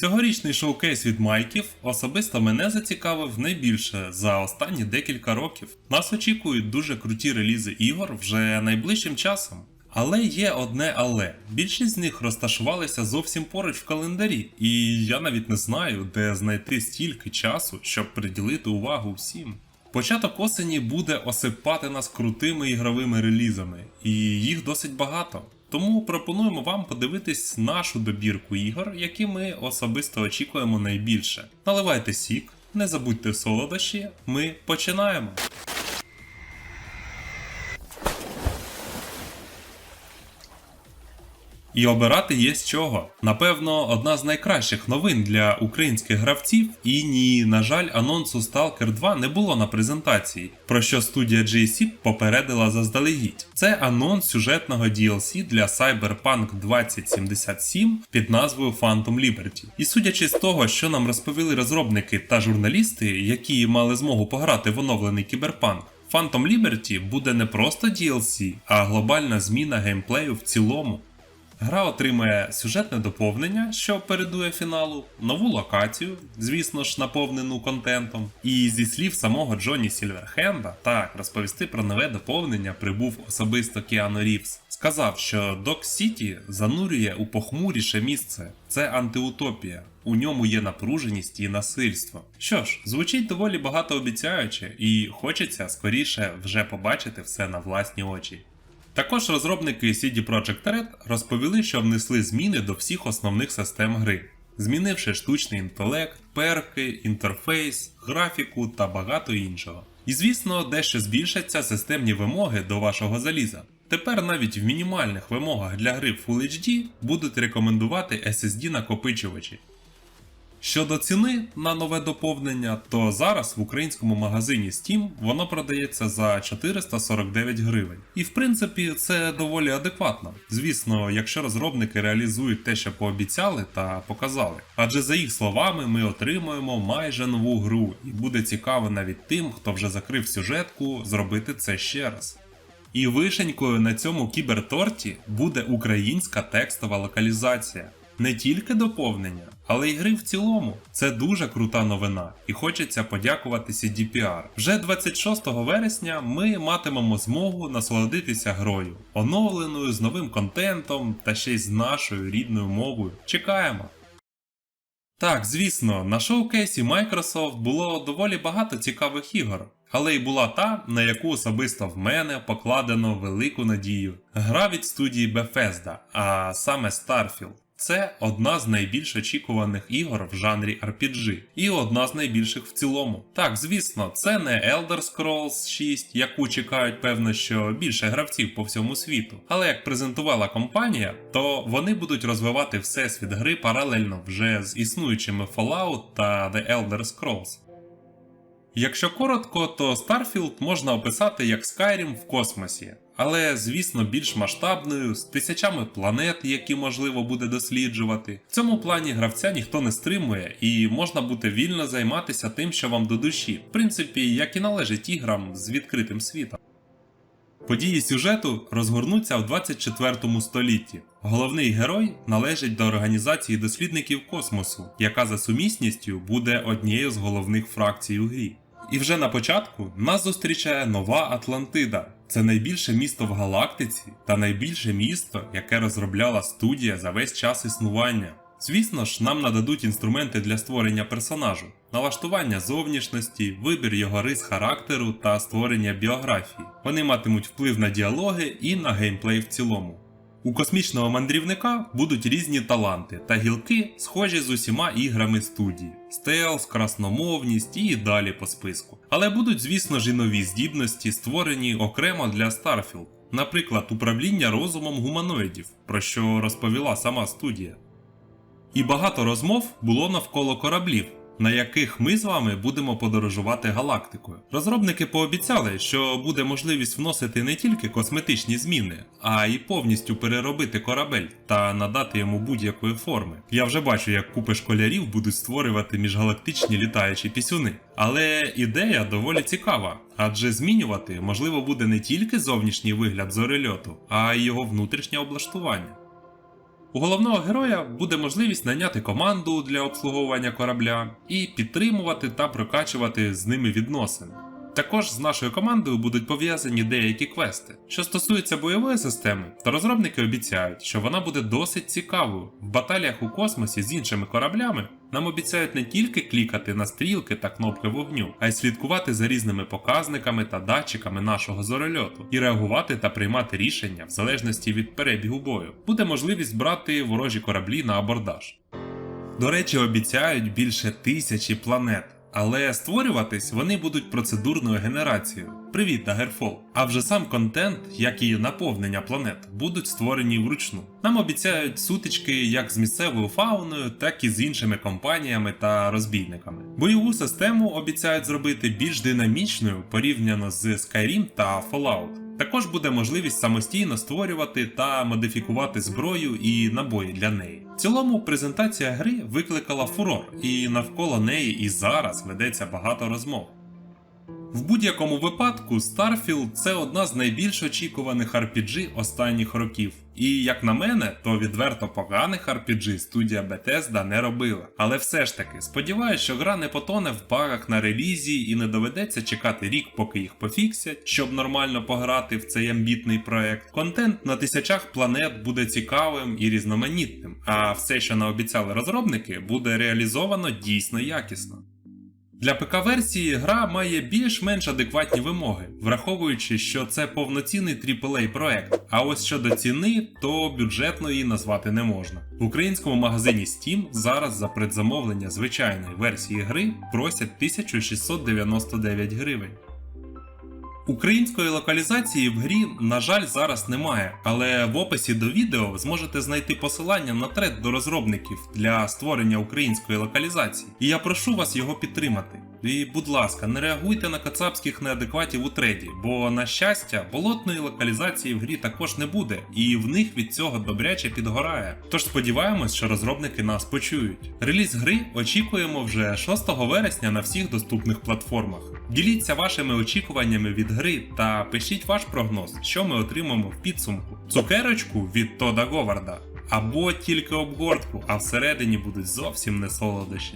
Цьогорічний шоукейс від майків особисто мене зацікавив найбільше за останні декілька років. Нас очікують дуже круті релізи ігор вже найближчим часом. Але є одне але. Більшість з них розташувалися зовсім поруч в календарі, і я навіть не знаю, де знайти стільки часу, щоб приділити увагу всім. Початок осені буде осипати нас крутими ігровими релізами, і їх досить багато. Тому пропонуємо вам подивитись нашу добірку ігор, які ми особисто очікуємо найбільше. Наливайте сік, не забудьте солодощі, ми починаємо. І обирати є з чого. Напевно, одна з найкращих новин для українських гравців. І ні, на жаль, анонсу Stalker 2 не було на презентації, про що студія JC попередила заздалегідь. Це анонс сюжетного DLC для Cyberpunk 2077 під назвою Phantom Liberty. І судячи з того, що нам розповіли розробники та журналісти, які мали змогу пограти в оновлений кіберпанк. Phantom Liberty буде не просто DLC, а глобальна зміна геймплею в цілому. Гра отримає сюжетне доповнення, що передує фіналу, нову локацію, звісно ж, наповнену контентом. І зі слів самого Джонні Сільверхенда, так, розповісти про нове доповнення прибув особисто Кіану Рівс. Сказав, що Док Сіті занурює у похмуріше місце. Це антиутопія. У ньому є напруженість і насильство. Що ж, звучить доволі багатообіцяюче, і хочеться скоріше вже побачити все на власні очі. Також розробники CD Projekt Red розповіли, що внесли зміни до всіх основних систем гри, змінивши штучний інтелект, перки, інтерфейс, графіку та багато іншого. І звісно, дещо збільшаться системні вимоги до вашого заліза. Тепер навіть в мінімальних вимогах для гри Full HD будуть рекомендувати SSD накопичувачі. Щодо ціни на нове доповнення, то зараз в українському магазині Steam воно продається за 449 гривень. І в принципі це доволі адекватно. Звісно, якщо розробники реалізують те, що пообіцяли та показали. Адже за їх словами ми отримуємо майже нову гру, і буде цікаво навіть тим, хто вже закрив сюжетку, зробити це ще раз. І вишенькою на цьому кіберторті буде українська текстова локалізація. Не тільки доповнення, але й гри в цілому. Це дуже крута новина, і хочеться подякувати CDPR. Вже 26 вересня ми матимемо змогу насолодитися грою, оновленою з новим контентом та ще й з нашою рідною мовою. Чекаємо! Так, звісно, на шоукейсі Microsoft було доволі багато цікавих ігор, але й була та, на яку особисто в мене покладено велику надію. Гра від студії Bethesda, а саме Starfield. Це одна з найбільш очікуваних ігор в жанрі RPG, і одна з найбільших в цілому. Так, звісно, це не Elder Scrolls 6, яку чекають, певно, що більше гравців по всьому світу. Але як презентувала компанія, то вони будуть розвивати всесвіт гри паралельно вже з існуючими Fallout та The Elder Scrolls. Якщо коротко, то Starfield можна описати як Skyrim в космосі, але звісно більш масштабною, з тисячами планет, які можливо буде досліджувати. В цьому плані гравця ніхто не стримує, і можна буде вільно займатися тим, що вам до душі, в принципі, як і належить іграм з відкритим світом. Події сюжету розгорнуться в 24 столітті. Головний герой належить до організації дослідників космосу, яка за сумісністю буде однією з головних фракцій у грі. І вже на початку нас зустрічає нова Атлантида. Це найбільше місто в галактиці та найбільше місто, яке розробляла студія за весь час існування. Звісно ж, нам нададуть інструменти для створення персонажу, налаштування зовнішності, вибір його рис характеру та створення біографії. Вони матимуть вплив на діалоги і на геймплей в цілому. У космічного мандрівника будуть різні таланти та гілки, схожі з усіма іграми студії: стелс, красномовність і далі по списку. Але будуть, звісно ж, і нові здібності, створені окремо для Starfield, наприклад, управління розумом гуманоїдів, про що розповіла сама студія. І багато розмов було навколо кораблів, на яких ми з вами будемо подорожувати галактикою. Розробники пообіцяли, що буде можливість вносити не тільки косметичні зміни, а й повністю переробити корабель та надати йому будь-якої форми. Я вже бачу, як купи школярів будуть створювати міжгалактичні літаючі пісюни. Але ідея доволі цікава, адже змінювати можливо буде не тільки зовнішній вигляд зорельоту, а й його внутрішнє облаштування. У головного героя буде можливість найняти команду для обслуговування корабля і підтримувати та прокачувати з ними відносини. Також з нашою командою будуть пов'язані деякі квести. Що стосується бойової системи, то розробники обіцяють, що вона буде досить цікавою. В баталіях у космосі з іншими кораблями нам обіцяють не тільки клікати на стрілки та кнопки вогню, а й слідкувати за різними показниками та датчиками нашого зорольоту і реагувати та приймати рішення в залежності від перебігу бою. Буде можливість брати ворожі кораблі на абордаж. До речі, обіцяють більше тисячі планет. Але створюватись вони будуть процедурною генерацією. Привіт, Daggerfall. А вже сам контент, як і наповнення планет, будуть створені вручну. Нам обіцяють сутички як з місцевою фауною, так і з іншими компаніями та розбійниками. Бойову систему обіцяють зробити більш динамічною порівняно з Skyrim та Fallout. Також буде можливість самостійно створювати та модифікувати зброю і набої для неї. В цілому презентація гри викликала фурор, і навколо неї і зараз ведеться багато розмов. В будь-якому випадку Starfield це одна з найбільш очікуваних RPG останніх років. І як на мене, то відверто поганих RPG студія Bethesda не робила. Але все ж таки, сподіваюся, що гра не потоне в багах на релізі і не доведеться чекати рік, поки їх пофіксять, щоб нормально пограти в цей амбітний проект. Контент на тисячах планет буде цікавим і різноманітним, а все, що наобіцяли розробники, буде реалізовано дійсно якісно. Для ПК-версії гра має більш-менш адекватні вимоги, враховуючи, що це повноцінний AAA проект. А ось щодо ціни, то бюджетно її назвати не можна. В українському магазині Steam зараз за предзамовлення звичайної версії гри просять 1699 гривень. Української локалізації в грі, на жаль, зараз немає, але в описі до відео зможете знайти посилання на трет до розробників для створення української локалізації, і я прошу вас його підтримати. І, будь ласка, не реагуйте на кацапських неадекватів у треді, бо, на щастя, болотної локалізації в грі також не буде, і в них від цього добряче підгорає. Тож сподіваємось, що розробники нас почують. Реліз гри очікуємо вже 6 вересня на всіх доступних платформах. Діліться вашими очікуваннями від гри та пишіть ваш прогноз, що ми отримаємо в підсумку. Цукерочку від Тода Говарда або тільки обгортку, а всередині будуть зовсім не солодощі.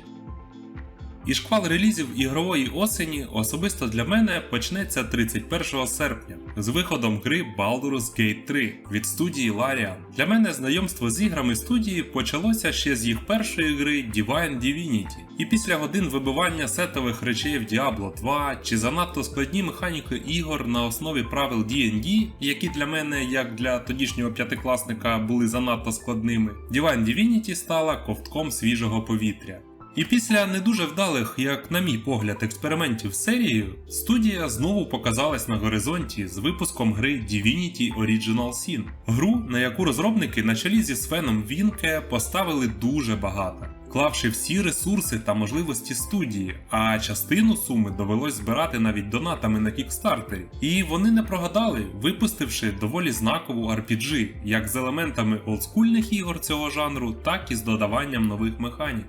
І шквал релізів ігрової осені особисто для мене почнеться 31 серпня з виходом гри Baldur's Gate 3 від студії Larian. Для мене знайомство з іграми студії почалося ще з їх першої гри Divine Divinity. І після годин вибивання сетових речей в Diablo 2 чи занадто складні механіки ігор на основі правил D&D, які для мене, як для тодішнього п'ятикласника, були занадто складними, Divine Divinity стала ковтком свіжого повітря. І після не дуже вдалих, як на мій погляд, експериментів з серією, студія знову показалась на горизонті з випуском гри Divinity Original Sin, гру, на яку розробники на чолі зі Свеном Вінке поставили дуже багато, клавши всі ресурси та можливості студії, а частину суми довелось збирати навіть донатами на кікстартері. І вони не прогадали, випустивши доволі знакову RPG, як з елементами олдскульних ігор цього жанру, так і з додаванням нових механік.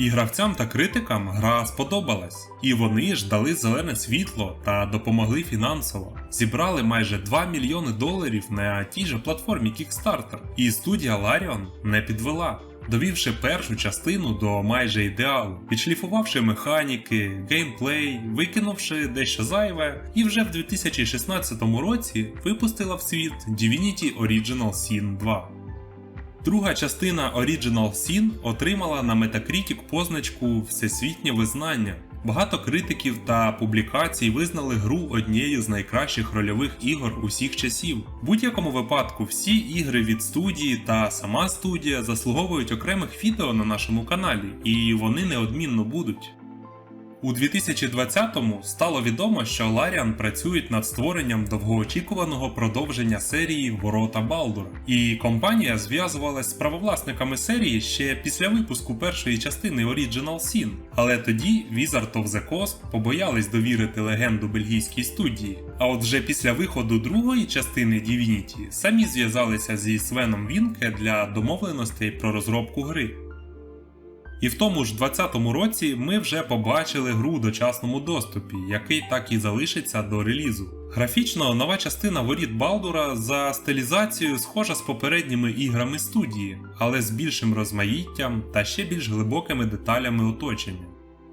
І гравцям та критикам гра сподобалась, і вони ж дали зелене світло та допомогли фінансово. Зібрали майже 2 мільйони доларів на тій же платформі Kickstarter, і студія Larian не підвела. Довівши першу частину до майже ідеалу, підшліфувавши механіки, геймплей, викинувши дещо зайве, і вже в 2016 році випустила в світ Divinity Original Sin 2. Друга частина Original Sin отримала на Metacritic позначку Всесвітнє визнання. Багато критиків та публікацій визнали гру однією з найкращих рольових ігор усіх часів. В будь-якому випадку всі ігри від студії та сама студія заслуговують окремих відео на нашому каналі, і вони неодмінно будуть. У 2020-му стало відомо, що Larian працюють над створенням довгоочікуваного продовження серії Ворота Балдура, і компанія зв'язувалась з правовласниками серії ще після випуску першої частини Original Sin. Але тоді Wizard of the Coast побоялись довірити легенду бельгійській студії. А от вже після виходу другої частини Divinity самі зв'язалися зі Свеном Вінке для домовленостей про розробку гри. І в тому ж 2020 році ми вже побачили гру у дочасному доступі, який так і залишиться до релізу. Графічно нова частина воріт Балдура за стилізацією схожа з попередніми іграми студії, але з більшим розмаїттям та ще більш глибокими деталями оточення.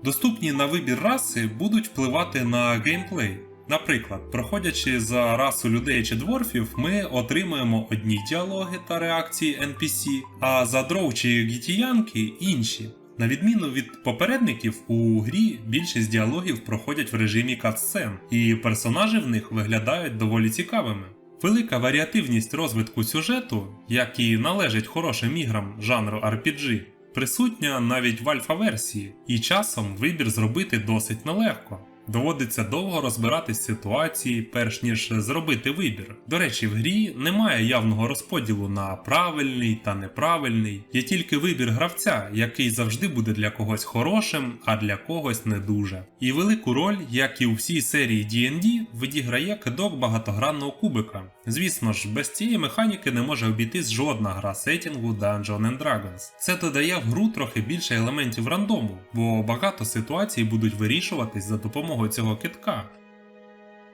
Доступні на вибір раси будуть впливати на геймплей. Наприклад, проходячи за расу людей чи дворфів, ми отримуємо одні діалоги та реакції NPC, а за дров чи гітіянки інші. На відміну від попередників, у грі більшість діалогів проходять в режимі катсцен, і персонажі в них виглядають доволі цікавими. Велика варіативність розвитку сюжету, як і належить хорошим іграм жанру RPG, присутня навіть в альфа-версії, і часом вибір зробити досить нелегко. Доводиться довго розбиратись ситуації, перш ніж зробити вибір. До речі, в грі немає явного розподілу на правильний та неправильний, є тільки вибір гравця, який завжди буде для когось хорошим, а для когось не дуже. І велику роль, як і у всій серії D&D, відіграє кидок багатогранного кубика. Звісно ж, без цієї механіки не може обійтись жодна гра сетінгу Dungeon and Dragons. Це додає в гру трохи більше елементів рандому, бо багато ситуацій будуть вирішуватись за допомогою цього китка.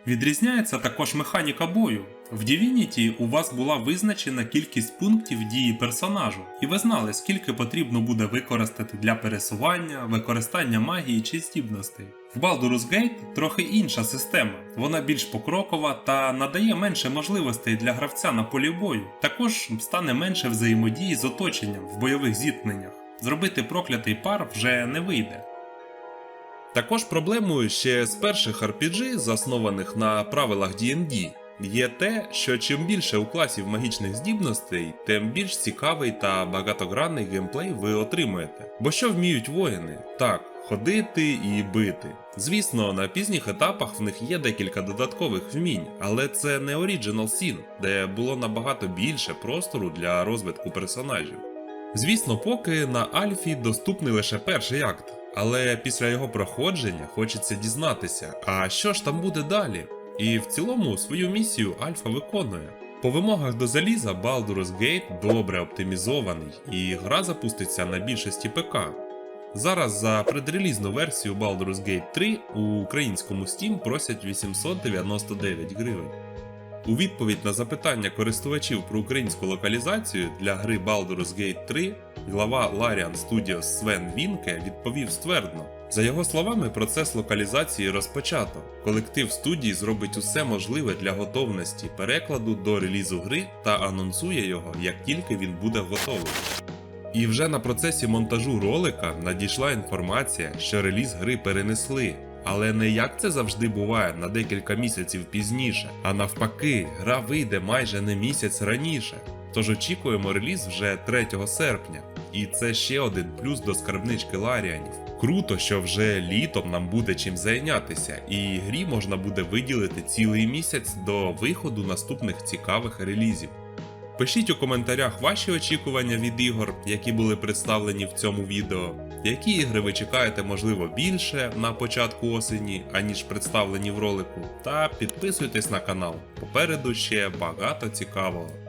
Відрізняється також механіка бою. В Divinity у вас була визначена кількість пунктів дії персонажу, і ви знали, скільки потрібно буде використати для пересування, використання магії чи здібностей. В Baldur's Gate трохи інша система, вона більш покрокова та надає менше можливостей для гравця на полі бою. Також стане менше взаємодії з оточенням в бойових зіткненнях. Зробити проклятий пар вже не вийде. Також проблемою ще з перших RPG, заснованих на правилах D&D, є те, що чим більше у класів магічних здібностей, тим більш цікавий та багатогранний геймплей ви отримуєте. Бо що вміють воїни? Так, ходити і бити. Звісно, на пізніх етапах в них є декілька додаткових вмінь, але це не Original Sin, де було набагато більше простору для розвитку персонажів. Звісно, поки на Альфі доступний лише перший акт, але після його проходження хочеться дізнатися, а що ж там буде далі. І в цілому свою місію Альфа виконує. По вимогах до заліза Baldur's Gate добре оптимізований, і гра запуститься на більшості ПК. Зараз за предрелізну версію Baldur's Gate 3 у українському Steam просять 899 гривень. У відповідь на запитання користувачів про українську локалізацію для гри Baldur's Gate 3 глава Larian Studios Свен Вінке відповів ствердно. За його словами, процес локалізації розпочато. Колектив студії зробить усе можливе для готовності перекладу до релізу гри та анонсує його, як тільки він буде готовий. І вже на процесі монтажу ролика надійшла інформація, що реліз гри перенесли. Але не як це завжди буває на декілька місяців пізніше, а навпаки, гра вийде майже не місяць раніше. Тож очікуємо реліз вже 3 серпня. І це ще один плюс до скарбнички Ларіанів. Круто, що вже літом нам буде чим зайнятися, і грі можна буде виділити цілий місяць до виходу наступних цікавих релізів. Пишіть у коментарях ваші очікування від ігор, які були представлені в цьому відео. Які ігри ви чекаєте, можливо, більше на початку осені, аніж представлені в ролику. Та підписуйтесь на канал. Попереду ще багато цікавого.